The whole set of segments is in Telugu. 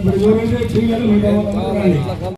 ஒவ்வொரு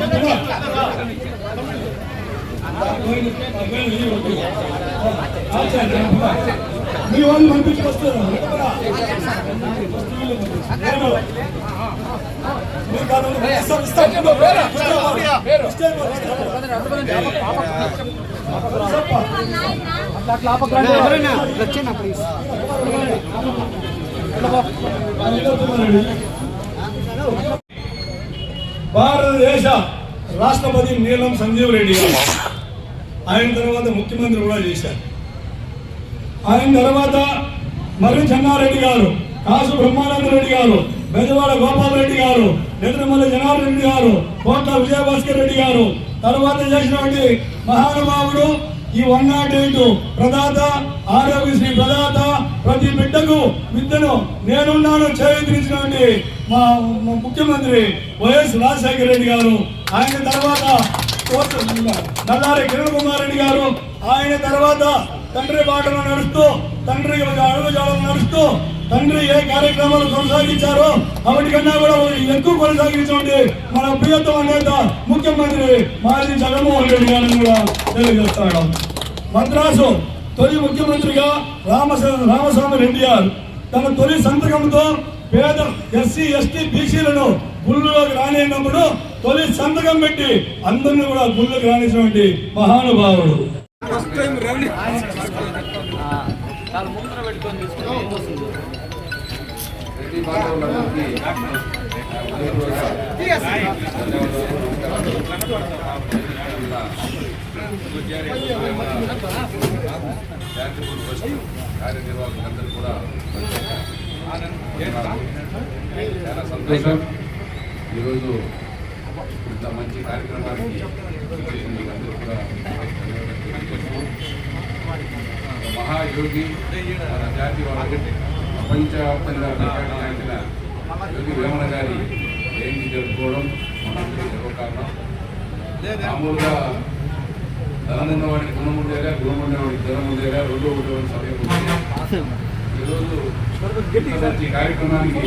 వెంకట మీ వాళ్ళు పంపించుకొస్తారు ఇస్తాం ప్లీజ్ భారతదేశ రాష్ట్రపతి నీలం సంజీవ్ రెడ్డి గారు. ఆయన తర్వాత ముఖ్యమంత్రి కూడా చేశారు. ఆయన తర్వాత మర్రి చెన్నారెడ్డి గారు కాసు బ్రహ్మానంద రెడ్డి గారు బెజవాడ గోపాల్ రెడ్డి గారు నిద్రమల్లి జనార్దన్ రెడ్డి గారు కోట్ల విజయభాస్కర్ రెడ్డి గారు తర్వాత చేసినటువంటి మహానుభావుడు ఈ వన్ నాట్ ఎయిట్ ప్రదాత ఆరోగ్యశ్రీ ప్రదాత ప్రతి బిడ్డకు విద్యను నేనున్నాను చేయించినటువంటి మా మా ముఖ్యమంత్రి వైఎస్ రాజశేఖర రెడ్డి గారు. ఆయన తర్వాత నల్లారి కిరణ్ కుమార్ రెడ్డి గారు ఆయన తర్వాత తండ్రి బాటలో నడుస్తూ తండ్రి అడుగుజాడలు నడుస్తూ తండ్రి ఏ కార్యక్రమాలు కొనసాగించారో వాటికన్నా కూడా ఎక్కువ కొనసాగించండి. మన ప్రియతమ నేత ముఖ్యమంత్రి మాజీ జగన్మోహన్ రెడ్డి గారిని కూడా తెలియజేస్తాడు మద్రాసు తొలి ముఖ్యమంత్రిగా రామస రామస్వామి రెడ్డి గారు తన తొలి సంతకంతో పేద ఎస్సీ ఎస్టీ బీసీలను గుళ్ళలోకి రానినప్పుడు తొలి సంతకం పెట్టి అందరిని కూడా గుళ్ళకి రానిచ్చినటువంటి మహానుభావుడు. కార్యనిర్వాహకులందరూ కూడా చాలా సంతోషం ఈరోజు ఇంత మంచి కార్యక్రమానికి మహాయోగి మన జాతి వాళ్ళకి ప్రపంచవ్యాప్తంగా ప్రఖ్యాతమైన యోగి వేమన గారి జయంతి జరుపుకోవడం మనందరికీ గర్వకారణం మామూలుగా ధనమున్న ఉన్నవాడికి గుణం ఉండేగా గుణం ఉండేవాడికి ధనం ఉండేగా రెండో ఉండేవాడి సమయం ఉంది ఈరోజు మంచి కార్యక్రమానికి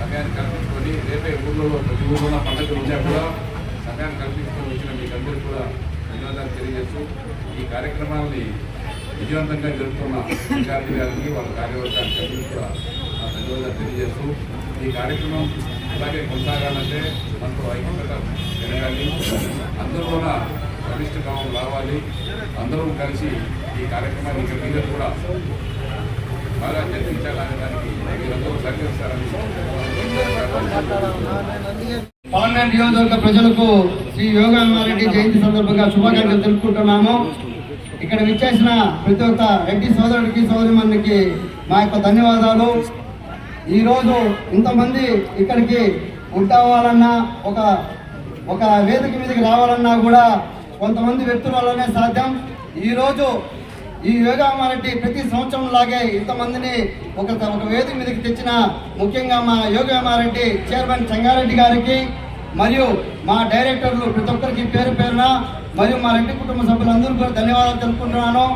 సమయాన్ని కల్పించుకోవాలి కాబట్టి రేపే ఊళ్ళో ప్రతి ఊళ్ళో పండుగ ఉన్నా కూడా సమయాన్ని కల్పించుకొని వచ్చిన మీకందరూ కూడా ధన్యవాదాలు తెలియజేస్తూ ఈ కార్యక్రమాన్ని విజయవంతంగా జరుపుతున్న విద్యార్థి గారికి వాళ్ళ కార్యవర్గానికి కూడా ధన్యవాదాలు తెలియజేస్తూ ఈ కార్యక్రమం అలాగే కొనసాగాలంటే మనకు ఐక్యత పెరగాలి అందరూ కూడా సమిష్ట భావం రావాలి. అందరూ కలిసి ఈ కార్యక్రమాన్ని ఇంకా మీద కూడా బాగా చర్చించాలనే దానికి మీరందరూ సహకరిస్తారని పార్లమెంట్ నియోజకవర్గ ప్రజలకు శ్రీ యోగారెడ్డి జయంతి సందర్భంగా శుభాకాంక్షలు తెలుపుకుంటున్నాము. ఇక్కడ విచ్చేసిన ప్రతి ఒక్క రెడ్డి సోదరుడికి సోదరిమణికి మా యొక్క ధన్యవాదాలు. ఈరోజు ఇంతమంది ఇక్కడికి ఉంటావాలన్నా ఒక ఒక వేదిక మీదకి రావాలన్నా కూడా కొంతమంది వ్యక్తుల వల్లనే సాధ్యం. ఈరోజు ఈ యోగామారెడ్డి ప్రతి సంవత్సరం లాగే ఇంతమందిని ఒక ఒక వేదిక మీదకి తెచ్చిన ముఖ్యంగా మా యోగామారెడ్డి చైర్మన్ సంగారెడ్డి గారికి మరియు మా డైరెక్టర్లు ప్రతి ఒక్కరికి పేరు పేరున మరియు మా రెడ్డి కుటుంబ సభ్యులందరూ కూడా ధన్యవాదాలు తెలుపుకుంటున్నాను.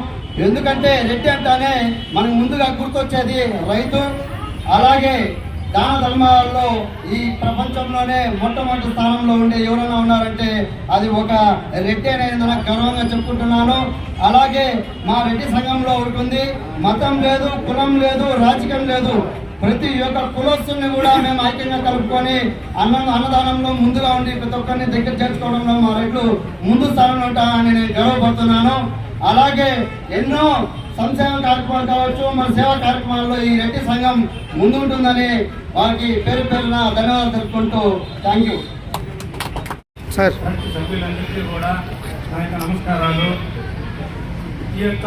ఎందుకంటే రెడ్డి అంటేనే మనకు ముందుగా గుర్తొచ్చేది రైతు అలాగే దాన ధర్మాల్లో ఈ ప్రపంచంలోనే మొట్టమొదటి స్థానంలో ఉండే ఎవరైనా ఉన్నారంటే అది ఒక రెడ్డి అనేది నాకు గర్వంగా చెప్పుకుంటున్నాను. అలాగే మా రెడ్డి సంఘంలో ఉంటుంది. మతం లేదు కులం లేదు రాజకీయం లేదు. ప్రతి ఒక్క కులస్తుల్ని కూడా మేము ఐక్యంగా కలుపుకొని అన్న అన్నదానంలో ముందుగా ఉండి ప్రతి ఒక్కరిని దగ్గర చేర్చుకోవడంలో మా రెడ్లు ముందు స్థానంలో ఉంటామని నేను గర్వపడుతున్నాను. అలాగే ఎన్నో సంక్షేమ కార్యక్రమాలు కావచ్చు మన సేవా కార్యక్రమాల్లో ఈ రెడ్డి సంఘం ముందుంటుందని వారికి పేరు పేరున ధన్యవాదాలు తెలుపుకుంటూ థ్యాంక్ యూ సార్. సభ్యులందరికీ కూడా నా యొక్క నమస్కారాలు. ఈ యొక్క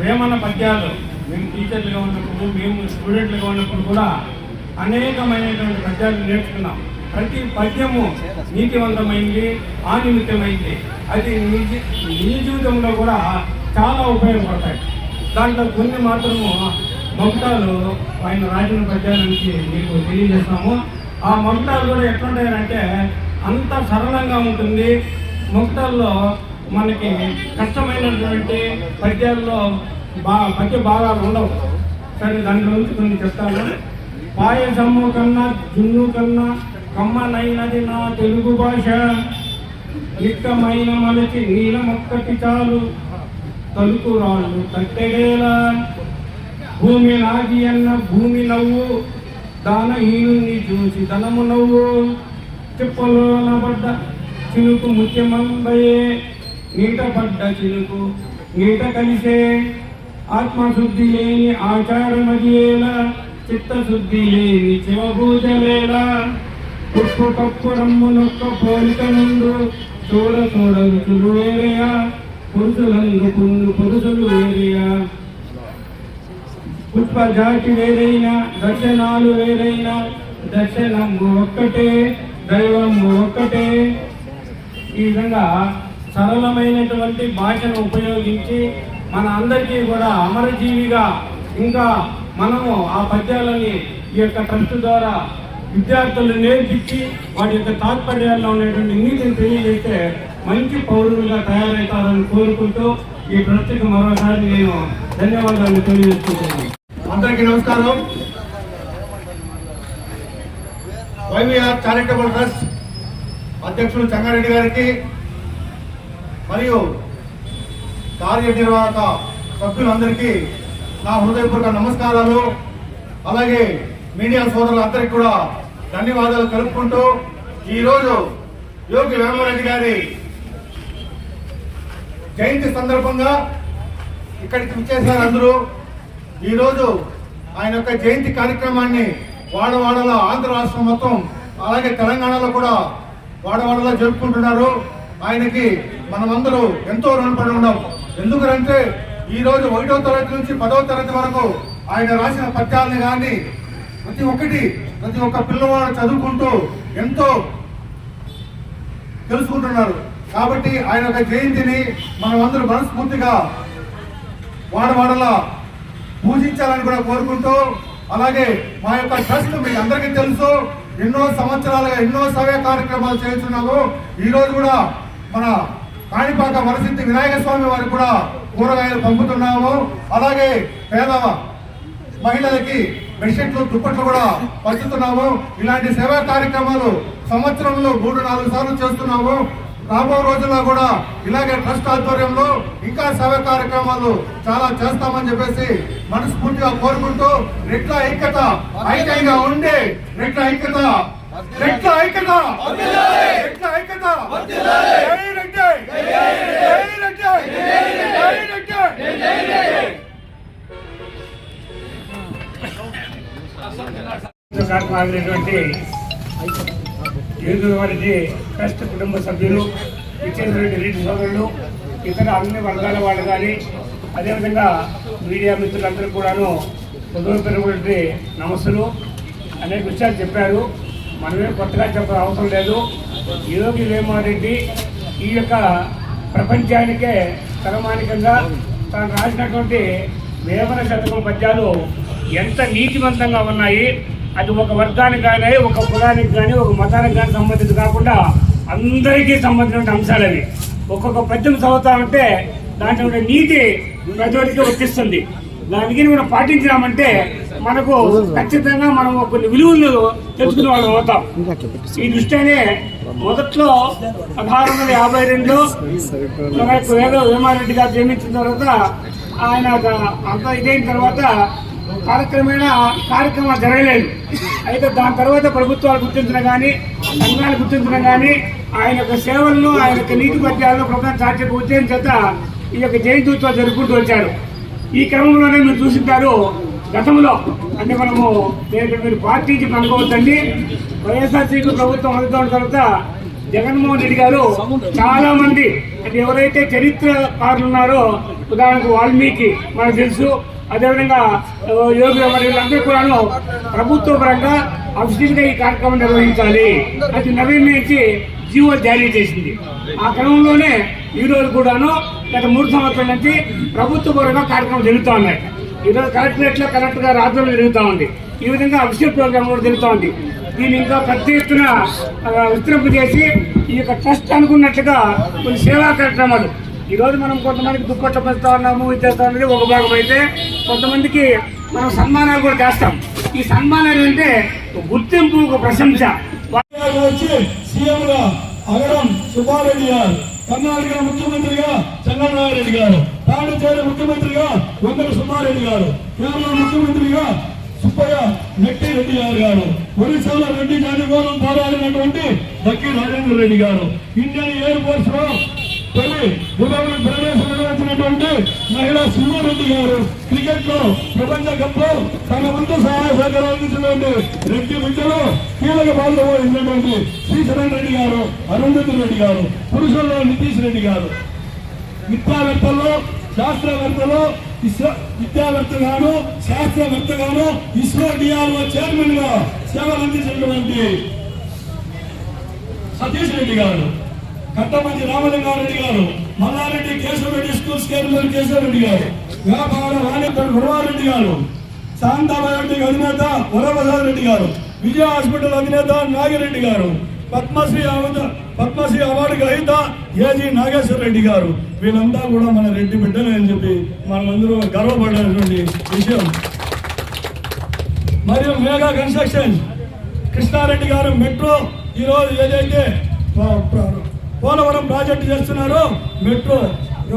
వేమన పద్యాలు మేము టీచర్లుగా ఉన్నప్పుడు మేము స్టూడెంట్లుగా ఉన్నప్పుడు కూడా అనేకమైనటువంటి పద్యాలు నేర్చుకున్నాం. ప్రతి పద్యము నీతివంతమైంది ఆనిమిత్యమైంది. అది నిజ నిజ జీవితంలో కూడా చాలా ఉపయోగపడతాయి. దాంట్లో కొన్ని మాత్రము మమతాలు ఆయన రాసిన పద్యాల నుంచి మీకు తెలియజేస్తాము. ఆ మమతాలు కూడా ఎట్లుంటాయంటే అంత సరళంగా ఉంటుంది. ముక్తాల్లో మనకి కష్టమైనటువంటి పద్యాల్లో బా పద్య భాగాలు ఉండవు. సరే దాని నుంచి కొన్ని చెప్తాను. పాయసమ్ము కన్నా జున్ను కన్నా కమ్మనైనది నా తెలుగు భాష. నిక్కమైన మలచి నీలమొక్కటి చాలు. తలుపు రాళ్ళు కట్టెడేలా భూమి నాగి అన్న భూమి నవ్వు దానహీనుని చూసి ధనము నవ్వు. తిప్పలో పడ్డ చినుకు ముఖ్యమంబయే నీట పడ్డ చినుకు నీట కలిసే. ఆత్మశుద్ధి లేని ఆచారమదియేలా చిత్తశుద్ధి లేని శివభూజలేలా ఉప్పు కప్పు రమ్ము నొక్క పోలిక నుండు చూడ చూడ రుచులు వేరేయా పురుషులందు పుండు పురుషులు వేరేయా? పుష్ప జాతి వేరైన దర్శనాలు వేరైన దర్శనము ఒక్కటే దైవము ఒక్కటే. ఈ విధంగా సరళమైనటువంటి భాషను ఉపయోగించి మన అందరికీ కూడా అమరజీవిగా ఇంకా మనము ఆ పద్యాలని ఈ యొక్క ట్రస్ట్ ద్వారా విద్యార్థులు నేర్పించి వాటి యొక్క తాత్పర్యాల్లో ఉన్నటువంటి నీతిని తెలియజేస్తే మంచి పౌరులుగా తయారవుతారని కోరుకుంటూ ఈ ప్రత్యేక మరోసారి నేను ధన్యవాదాలు తెలియజేస్తున్నాను. అందరికీ నమస్కారం. వైవిఆర్ చారిటబుల్ ట్రస్ట్ అధ్యక్షులు చంగారెడ్డి గారికి మరియు కార్యనిర్వాహక సభ్యులందరికీ నా హృదయపూర్వక నమస్కారాలు. అలాగే మీడియా సోదరులందరికీ కూడా ధన్యవాదాలు కలుపుకుంటూ ఈరోజు యోగి వేమరెడ్డి గారి జయంతి సందర్భంగా ఇక్కడికి విచ్చేసారు అందరూ ఈరోజు ఆయన యొక్క జయంతి కార్యక్రమాన్ని వాడవాడలో ఆంధ్ర రాష్ట్రం మొత్తం అలాగే తెలంగాణలో కూడా వాడవాడలో జరుపుకుంటున్నారు. ఆయనకి మనమందరూ ఎంతో రుణపడి ఉన్నాం. ఎందుకంటే ఈరోజు ఒకటో తరగతి నుంచి పదవ తరగతి వరకు ఆయన రాసిన పత్యాలని కానీ ప్రతి ఒక్కటి ప్రతి ఒక్క పిల్లవాడు చదువుకుంటూ ఎంతో తెలుసుకుంటున్నారు. కాబట్టి ఆయన యొక్క జయంతిని మనం అందరూ మనస్ఫూర్తిగా వాడవాడలా పూజించాలని కూడా కోరుకుంటూ అలాగే మా యొక్క ట్రస్ట్ మీకు అందరికీ తెలుసు ఎన్నో సంవత్సరాలుగా ఎన్నో సవ్య కార్యక్రమాలు చేస్తున్నాము. ఈరోజు కూడా మన కాణిపాక వరసిద్ధి వినాయక స్వామి వారికి కూడా కూరగాయలు పంపుతున్నాము. అలాగే పేద మహిళలకి బెడ్షీట్లు దుప్పట్లు కూడా పంచుతున్నాము. ఇలాంటి సేవా కార్యక్రమాలు సంవత్సరంలో మూడు నాలుగు సార్లు చేస్తున్నాము. రాబో రోజుల్లో కూడా ఇలాగే ట్రస్ట్ ఆధ్వర్యంలో ఇంకా సేవ కార్యక్రమాలు చాలా చేస్తామని చెప్పేసి మనస్ఫూర్తిగా కోరుకుంటూ రెట్ల ఐక్యత ఐక్యంగా ఉండి రెట్ల ఐక్యత రెట్ల ఐక్యత రెట్ల ఐక్యత. కార్యక్రమం జై వారికి ట్రస్ట్ కుటుంబ సభ్యులు విచ్చేసినటువంటి రెడ్డి సోదరులు ఇతర అన్ని వర్గాల వాళ్ళు కానీ అదేవిధంగా మీడియా మిత్రులందరూ కూడాను హృదయపూర్వకమైనటువంటి నమస్సులు. అనేక విషయాలు చెప్పారు. మనమే కొత్తగా చెప్పడం అవసరం లేదు. యోగి వేమారెడ్డి ఈ యొక్క ప్రపంచానికే తలమానికంగా తాను రాసినటువంటి వేమన శతకం పద్యాలు ఎంత నీతివంతంగా ఉన్నాయి. అది ఒక వర్గానికి కానీ ఒక కులానికి కానీ ఒక మతానికి కానీ సంబంధించి కాకుండా అందరికీ సంబంధించిన అంశాలు అవి. ఒక్కొక్క పద్యం చదువుతామంటే దాంట్లో ఉండే నీతి ప్రజలకి వర్తిస్తుంది. దానికి మనం పాటించినామంటే మనకు ఖచ్చితంగా మనం కొన్ని విలువలు తెలుసుకునే వాళ్ళు అవుతాం. ఈ దృష్ట్యానే మొదట్లో పదహారు వందల యాభై రెండులో మన యొక్క వేద వేమారెడ్డి గారు జన్మించిన తర్వాత ఆయన అంతా అంత ఇదైన తర్వాత కాలక్రమేణా కార్యక్రమాలు జరగలేదు. అయితే దాని తర్వాత ప్రభుత్వాలు గుర్తించడం కానీ సంఘాలు గుర్తించడం కానీ ఆయన యొక్క సేవలను ఆయన యొక్క నీతి పద్యాలను ప్రభుత్వం చాట్య ఉద్యమం చేత ఈ యొక్క జయంతి ఉత్సవాలు జరుపుకుంటూ వచ్చారు. ఈ క్రమంలోనే మీరు చూసింటారు గతంలో అంటే మనము నేను మీరు పార్టీకి అనుకోవద్దండి వైఎస్ఆర్సీపీ ప్రభుత్వం అందుతున్న తర్వాత జగన్మోహన్ రెడ్డి గారు చాలా మంది అంటే ఎవరైతే చరిత్రకారులు ఉన్నారో ఉదాహరణకు వాల్మీకి మనకు తెలుసు అదేవిధంగా యోగి వీళ్ళందరూ కూడాను ప్రభుత్వ పరంగా అఫీషియల్ ఈ కార్యక్రమం నిర్వహించాలి. అది నిర్ణయించి జీవో జారీ చేసింది. ఆ క్రమంలోనే ఈరోజు కూడాను గత మూడు సంవత్సరాల నుంచి ప్రభుత్వ పరంగా కార్యక్రమం జరుగుతూ ఉన్నాయి. ఈరోజు కలెక్టరేట్లో కలెక్టర్ గారు ఆధ్వర్యంలో జరుగుతూ ఉంది. ఈ విధంగా అఫీషియల్ ప్రోగ్రామ్ కూడా జరుగుతూ ఉంది. దీన్ని ఇంకా పెద్ద ఎత్తున ఆ, విస్తరింపు చేసి ఈ యొక్క ట్రస్ట్ అనుకున్నట్లుగా కొన్ని సేవా కార్యక్రమాలు. ఈరోజు మనం కొంతమందికి దుప్పట్లు పెడతా ఉన్నాము ఇచ్చేస్తా ఉన్నది ఒక భాగం అయితే కొంతమందికి మనం సన్మానాలు కూడా చేస్తాం. ఈ సన్మానాలు అంటే గుర్తింపు ఒక ప్రశంస. వచ్చి సీఎం అగరం సుబ్బారెడ్డి గారు కర్ణాటక ముఖ్యమంత్రిగా చంద్రబాబు రెడ్డి గారు పాండిచేరి ముఖ్యమంత్రిగా వందల సుబ్బారెడ్డి గారు కేరళ ముఖ్యమంత్రిగా సుబ్బయ్య నెట్టి రెడ్డి గారు గారు ఒరిస్సాలో రెడ్డి జాతిగోళం పోరాడినటువంటి దక్కి రాజేంద్ర రెడ్డి గారు. ఇండియన్ ఎయిర్ ఫోర్స్లో తొలి ఉదయం ప్రవేశం నిర్వహించినటువంటి మహిళా సింహారెడ్డి గారు. క్రికెట్లో ప్రపంచ కప్లో తన వంతు సహాయ సహకారాలు అందించినటువంటి రెడ్డి విద్యలో కీలక పాత్ర వహించినటువంటి శ్రీశరణ్ రెడ్డి గారు అరుంధతి రెడ్డి గారు పురుషుల్లో నితీష్ రెడ్డి గారు. విద్యావేత్తలు శాస్త్రవేత్తలు ఇస్రో విద్యావేత్తగాను శాస్త్రవేత్తగాను ఇస్రో డిఆర్ఓ చైర్మన్గా సేవలు అందించినటువంటి సతీష్ రెడ్డి గారు కట్టమంచి రామలింగారెడ్డి గారు మల్లారెడ్డి కేశవరెడ్డి స్కూల్స్ చైర్మన్ కేశవరెడ్డి గారు వ్యాపార వాణిజ్య గురవారెడ్డి గారు శాంతాబయోటిక్ అధినేత వరప్రసాద్ రెడ్డి గారు విజయ హాస్పిటల్ అధినేత నాగిరెడ్డి గారు పద్మశ్రీ అవార్డు- పద్మశ్రీ అవార్డు గ్రహీత ఏజీ నాగేశ్వర రెడ్డి గారు. వీళ్ళంతా కూడా మన రెడ్డి బిడ్డలే అని చెప్పి మనమందరూ గర్వపడినటువంటి విషయం. మరియు మేఘా కన్స్ట్రక్షన్. కృష్ణారెడ్డి గారు మెట్రో ఈరోజు ఏదైతే పోలవరం ప్రాజెక్టు చేస్తున్నారో మెట్రో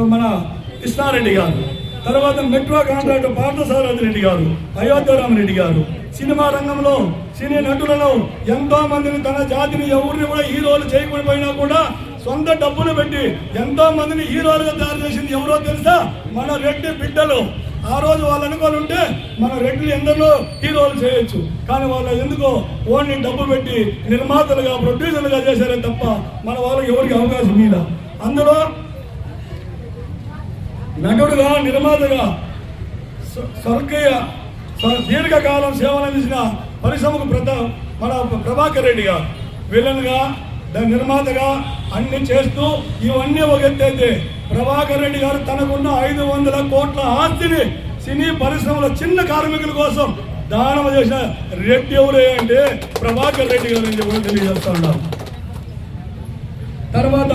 మన కృష్ణారెడ్డి గారు. తర్వాత మెట్రో కాంట్రాక్ట్ పార్థసారథి రెడ్డి గారు అయోధ్యరామ రెడ్డి గారు. సినిమా రంగంలో సినీ నటులను ఎంతో మందిని తన జాతిని ఎవరిని కూడా హీరోలు చేయకపోయినా కూడా సొంత డబ్బులు పెట్టి ఎంతో మందిని హీరోలుగా తయారు చేసింది ఎవరో తెలుసా? మన రెడ్డి బిడ్డలు. ఆ రోజు వాళ్ళు అనుకోని ఉంటే మన రెడ్డిని ఎందరో హీరోలు చేయొచ్చు. కానీ వాళ్ళు ఎందుకో ఓన్లీ డబ్బు పెట్టి నిర్మాతలుగా ప్రొడ్యూసర్లుగా చేశారే తప్ప మన వాళ్ళకి ఎవరికి అవకాశం మీద. అందులో నటుడుగా నిర్మాతగా స్వర్గీయ స్వ- దీర్ఘకాలం సేవలు అందించిన పరిశ్రమకు ప్రత మన ప్రభాకర్ రెడ్డి గారు. విలన్గా దాని నిర్మాతగా అన్ని చేస్తూ ఇవన్నీ ఒక ఎత్తైతే ప్రభాకర్ రెడ్డి గారు తనకున్న ఐదు వందల కోట్ల ఆస్తిని సినీ పరిశ్రమల చిన్న కార్మికుల కోసం దానం చేసిన రెడ్డి ఎవరే అంటే ప్రభాకర్ రెడ్డి గారు అని చెప్పి తెలియజేస్తా ఉన్నాం. తర్వాత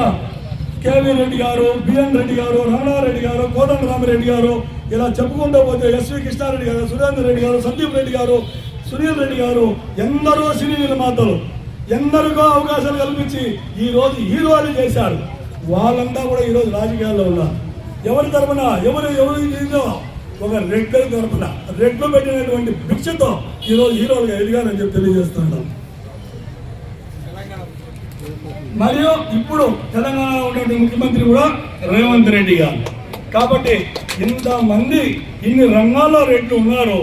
కేవీ రెడ్డి గారు బిఎన్ రెడ్డి గారు రమణారెడ్డి గారు కోదండరామరెడ్డి గారు ఇలా చెప్పుకుంటూ పోతే ఎస్వి కృష్ణారెడ్డి గారు సురేందర్ రెడ్డి గారు సందీప్ రెడ్డి గారు సునీల్ రెడ్డి గారు ఎందరో సినీ నిర్మాతలు ఎందరికో అవకాశాలు కల్పించి ఈరోజు హీరోలు చేశారు. వాళ్ళంతా కూడా ఈరోజు రాజకీయాల్లో ఉన్నారు. ఎవరి తరపున ఎవరు ఎవరు ఇదో ఒక రెడ్ల తరపున రెడ్లు పెట్టినటువంటి భిక్షతో ఈ రోజు హీరోలుగా ఎదిగారని చెప్పి తెలియజేస్తున్నాం మరియు ఇప్పుడు తెలంగాణలో ఉన్నటువంటి ముఖ్యమంత్రి కూడా రేవంత్ రెడ్డి గారు. కాబట్టి ఇంతమంది ఇన్ని రంగాల్లో రెడ్లు ఉన్నారు.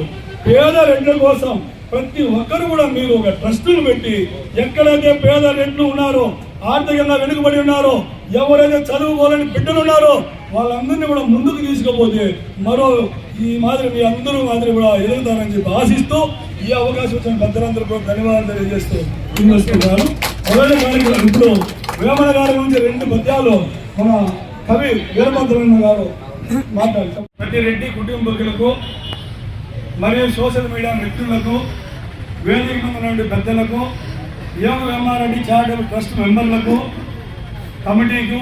పేద రెడ్ల కోసం ప్రతి ఒక్కరు కూడా మీరు ఒక ట్రస్టును పెట్టి ఎక్కడైతే పేద రెడ్లు ఉన్నారో ఆర్థికంగా వెనుకబడి ఉన్నారో ఎవరైతే చదువుకోవాలని బిడ్డలు ఉన్నారో వాళ్ళందరినీ కూడా ముందుకు తీసుకుపోతే మరో ఈ మాదిరి మీ అందరూ మాదిరి కూడా ఎదుగుతారని చెప్పి ఆశిస్తూ ఈ అవకాశం వచ్చిన పెద్దలందరూ కూడా ధన్యవాదాలు తెలియజేస్తూ ముందుస్తున్నాను మొదటి కార్యక్రమం ఇప్పుడు వేమన గారి గురించి రెండు పద్యాలు మన కవి వీరభద్రన్న గారు మాట్లాడతాం ప్రతి రెడ్డి కుటుంబకులకు మరియు సోషల్ మీడియా మిత్రులకు వేదిక నుండి పెద్దలకు యోగ వెమ్మారెడ్డి చారిటబుల్ ట్రస్ట్ మెంబర్లకు కమిటీకు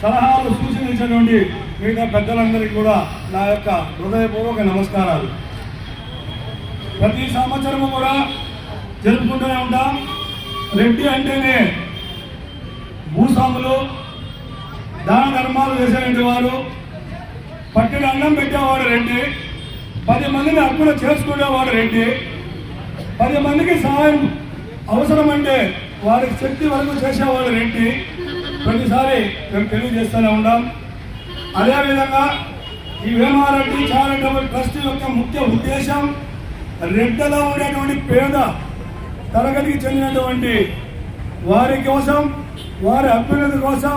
సలహాలు సూచించినటువంటి మిగతా పెద్దలందరికీ కూడా నా యొక్క హృదయపూర్వక నమస్కారాలు. ప్రతి సంవత్సరము కూడా జరుపుకుంటూనే ఉంటాం. రెడ్డి అంటేనే భూస్వాములు దాన ధర్మాలు చేసేటువంటి వారు పట్టిన అన్నం పెట్టేవాడు రెడ్డి. పది మందిని అప్పులు చేసుకునేవాడు రెడ్డి. పది మందికి సహాయం అవసరమంటే వారికి శక్తి వరకు చేసేవాళ్ళు రెడ్డి ప్రతిసారి మేము తెలియజేస్తూనే ఉన్నాం అదేవిధంగా ఈ వేమారెడ్డి చారిటబుల్ ట్రస్ట్ యొక్క ముఖ్య ఉద్దేశం రెడ్డలో ఉండేటువంటి పేద తరగతికి చెందినటువంటి వారి కోసం వారి అభ్యున్నతి కోసం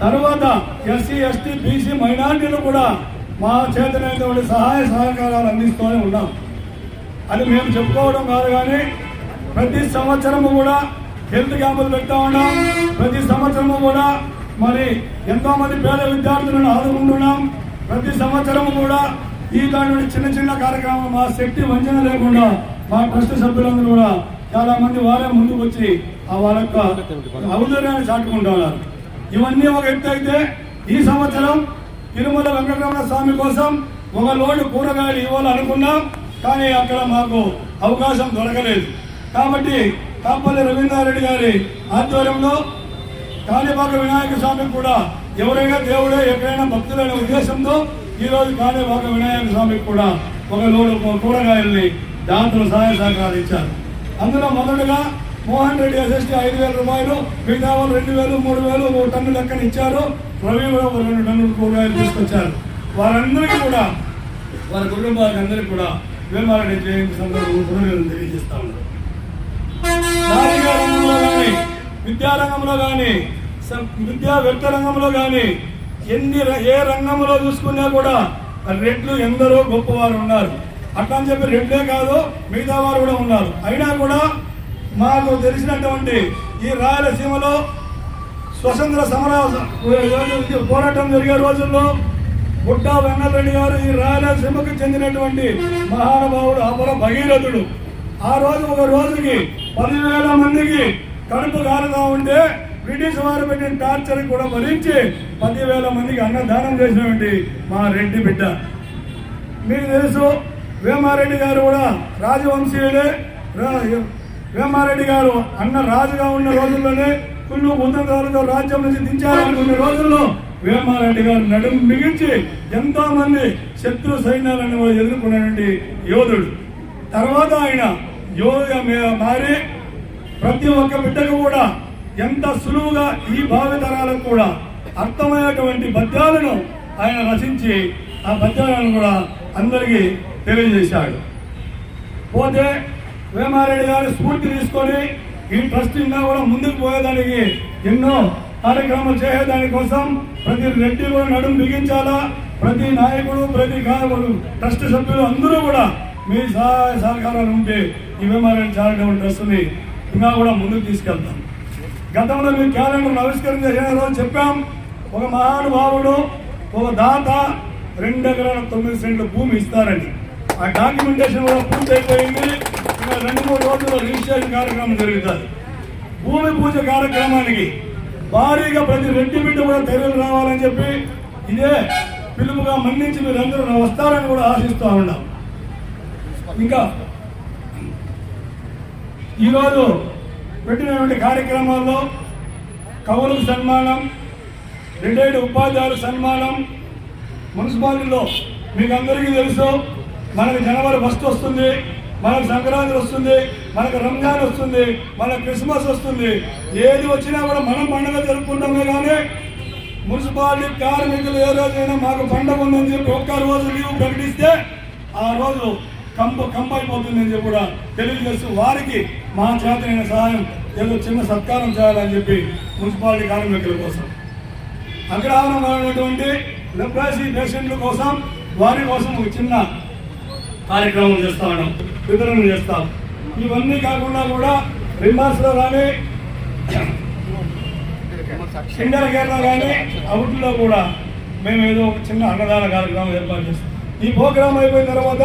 తర్వాత ఎస్సీ ఎస్టీ బీసీ మైనార్టీలు కూడా మా చేతనైనటువంటి సహాయ సహకారాలు అందిస్తూనే ఉన్నాం. అది మేము చెప్పుకోవడం కాదు కానీ ప్రతి సంవత్సరము కూడా హెల్త్ క్యాంపులు పెడతా ఉన్నాం. ప్రతి సంవత్సరము కూడా మరి ఎంతో మంది పేద విద్యార్థులను ఆదుకుంటున్నాం. ప్రతి సంవత్సరము కూడా ఈ దాని చిన్న చిన్న కార్యక్రమం మా శక్తి వంచన లేకుండా మా ట్రస్ట్ సభ్యులందరూ కూడా చాలా మంది వారే ముందుకు వచ్చి ఆ వాళ్ళ యొక్క ఔదార్యాన్ని చాటుకుంటున్నారు ఇవన్నీ ఒక ఎత్తు అయితే ఈ సంవత్సరం తిరుమల వెంకటరమణ స్వామి కోసం ఒక లోడు కూరగాయలు ఇవ్వాలనుకున్నాం. కానీ అక్కడ మాకు అవకాశం దొరకలేదు. కాబట్టి కాపల్లి రవీంద్రారెడ్డి గారి ఆధ్వర్యంలో కాణిపాక వినాయక స్వామి కూడా ఎవరైనా దేవుడే ఎక్కడైనా భక్తులైన ఉద్దేశంతో ఈ రోజు కాణిపాక వినాయక స్వామికి కూడా ఒక లోడు కూరగాయల్ని దాంట్లో సహాయ సహకారాలు ఇచ్చారు అందులో మొదటగా మోహన్ రెడ్డి ఎస్ఎస్టీ ఐదు వేల రూపాయలు మిగతా వాళ్ళు రెండు వేలు మూడు వేలు ఒక టన్ను లెక్కన ఇచ్చారు. రవి కూడా ఒక రెండు టన్నులు కూరగాయలు తీసుకొచ్చారు. వారందరికీ కూడా వారి కుటుంబాలకు అందరికీ కూడా వేమారెడ్డి జయంతి సందర్భంగా తెలియజేస్తా ఉన్నారు రంగంలో కానీ విద్యారంగంలో కానీ విద్యా వ్యక్త రంగంలో కానీ ఎన్ని ర- ఏ రంగంలో చూసుకున్నా కూడా రెడ్లు ఎందరో గొప్పవారు ఉన్నారు. అట్లా అని చెప్పి రెడ్లే కాదు మిగతా వారు కూడా ఉన్నారు. అయినా కూడా మాకు తెలిసినటువంటి ఈ రాయలసీమలో స్వతంత్ర సమర పోరాటం జరిగే రోజుల్లో గుడ్డ వెంగళరెడ్డి గారు ఈ రాయలసీమకు చెందినటువంటి మహానుభావుడు అపర భగీరథుడు. ఆ రోజు ఒక రోజుకి పదివేల మందికి కడుపు కారుతా ఉంటే బ్రిటిష్ వారు పెట్టిన టార్చర్ కూడా భరించి పదివేల మందికి అన్నదానం చేసినటువంటి మా రెడ్డి బిడ్డ. మీకు తెలుసు వేమారెడ్డి గారు కూడా రాజవంశీయుడే. రా- వేమారెడ్డి గారు అన్న రాజుగా ఉన్న రోజుల్లోనే కుళ్ళు ముందు రాజ్యం నుంచి దించాలనుకున్న రోజుల్లో వీరమారెడ్డి గారు నడుము మిగించి ఎంతోమంది శత్రు సైన్యాలను కూడా ఎదుర్కొన్నటువంటి యోధుడు. తర్వాత ఆయన యోధుగా మారి ప్రతి ఒక్క బిడ్డకు కూడా ఎంత సులువుగా ఈ భావితరాలకు కూడా అర్థమయ్యేటువంటి పద్యాలను ఆయన రచించి ఆ పద్యాలను కూడా అందరికీ తెలియజేశాడు. పోతే వేమారెడ్డి గారు స్ఫూర్తి తీసుకొని ఈ ట్రస్ట్ ఇంకా కూడా ముందుకు పోయేదానికి ఎన్నో కార్యక్రమాలు చేయడానికోసం ప్రతి రెడ్డి కూడా నడుము బిగించాలా? ప్రతి నాయకుడు ప్రతి కార్యకుడు ట్రస్ట్ సభ్యులు అందరూ కూడా మీ సహాయ సహకారాలు ఉంటే ఈ చారిటబుల్ ట్రస్ట్ని ఇంకా కూడా ముందుకు తీసుకెళ్తాం. గతంలో మీ క్యాలెండర్ ఆవిష్కరణ చెప్పాం. ఒక మహానుభావుడు ఒక దాత రెండు ఎకరాల తొమ్మిది సెంట్ల భూమి ఇస్తారని. ఆ డాక్యుమెంటేషన్ కూడా పూర్తయిపోయింది. ఇంకా రెండు మూడు రోజుల్లో రిజిస్ట్రేషన్ కార్యక్రమం జరుగుతుంది. భూమి పూజ కార్యక్రమానికి భారీగా ప్రతి రెడ్డి బిడ్డ కూడా తెరలు రావాలని చెప్పి ఇదే పిలుపుగా మన్నించి మీరందరూ వస్తారని కూడా ఆశిస్తూ ఉన్నాం. ఇంకా ఈరోజు పెట్టినటువంటి కార్యక్రమాల్లో కవులకు సన్మానం రిటైర్డ్ ఉపాధ్యాయుల సన్మానం మున్సిపాలిటీలో మీకు అందరికీ తెలుసు మనకు జనవరి ఫస్ట్ వస్తుంది మనకు సంక్రాంతి వస్తుంది మనకు రంజాన్ వస్తుంది మన క్రిస్మస్ వస్తుంది. ఏది వచ్చినా కూడా మనం పండుగ జరుపుకుంటామే కానీ మున్సిపాలిటీ కార్మికులు ఏ రోజైనా మాకు పండుగ ఉందని చెప్పి ఒక్క రోజు లీవ్ ప్రకటిస్తే ఆ రోజు కంప కంపైపోతుందని చెప్పి కూడా తెలియజేస్తూ వారికి మా చేతనైన సహాయం ఏదో చిన్న సత్కారం చేయాలని చెప్పి మున్సిపాలిటీ కార్మికుల కోసం. అగ్రహణమైనటువంటి లెప్రాసీ పేషెంట్ల కోసం వారి కోసం ఒక చిన్న కార్యక్రమం చేస్తా వితరణ చేస్తాం ఇవన్నీ కాకుండా కూడా రిమార్స్లో కానీ సింగర్ కేరళ కానీ అవుట్లో కూడా మేము ఏదో ఒక చిన్న అన్నదాన కార్యక్రమం ఏర్పాటు చేస్తాం. ఈ ప్రోగ్రాం అయిపోయిన తర్వాత